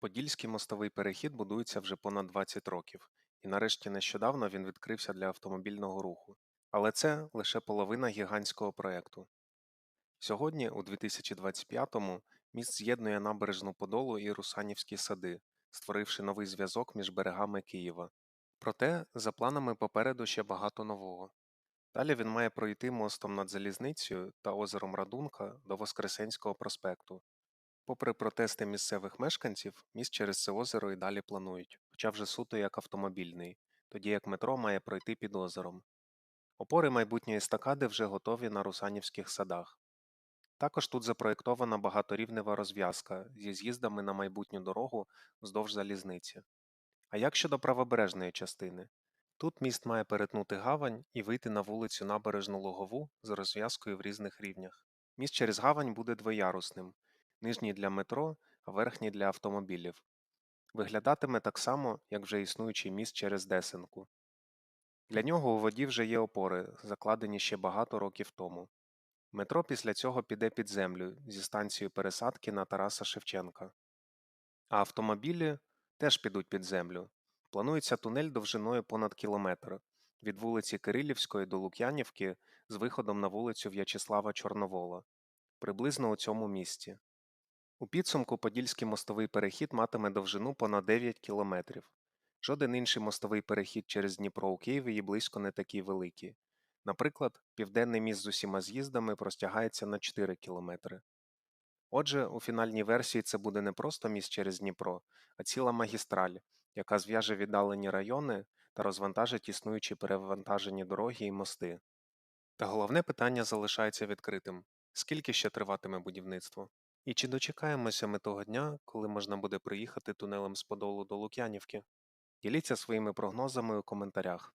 Подільський мостовий перехід будується вже понад 20 років, і нарешті нещодавно він відкрився для автомобільного руху. Але це лише половина гігантського проєкту. Сьогодні, у 2025-му, міст з'єднує набережну Подолу і Русанівські сади, створивши новий зв'язок між берегами Києва. Проте, за планами попереду ще багато нового. Далі він має пройти мостом над залізницею та озером Радунка до Воскресенського проспекту. Попри протести місцевих мешканців, міст через це озеро і далі планують, хоча вже суто як автомобільний, тоді як метро має пройти під озером. Опори майбутньої естакади вже готові на Русанівських садах. Також тут запроєктована багаторівнева розв'язка зі з'їздами на майбутню дорогу вздовж залізниці. А як щодо правобережної частини? Тут міст має перетнути гавань і вийти на вулицю Набережну Лугову з розв'язкою в різних рівнях. Міст через гавань буде двоярусним, нижній для метро, а верхній для автомобілів. Виглядатиме так само, як вже існуючий міст через Десенку. Для нього у воді вже є опори, закладені ще багато років тому. Метро після цього піде під землю зі станцією пересадки на Тараса Шевченка. А автомобілі теж підуть під землю. Планується тунель довжиною понад кілометр від вулиці Кирилівської до Лук'янівки з виходом на вулицю В'ячеслава Чорновола, приблизно у цьому місці. У підсумку Подільський мостовий перехід матиме довжину понад 9 кілометрів. Жоден інший мостовий перехід через Дніпро у Києві і близько не такий великий. Наприклад, південний міст з усіма з'їздами простягається на 4 кілометри. Отже, у фінальній версії це буде не просто міст через Дніпро, а ціла магістраль, яка зв'яже віддалені райони та розвантажить існуючі перевантажені дороги і мости. Та головне питання залишається відкритим скільки ще триватиме будівництво? І чи дочекаємося ми того дня, коли можна буде приїхати тунелем з Подолу до Лук'янівки? Діліться своїми прогнозами у коментарях.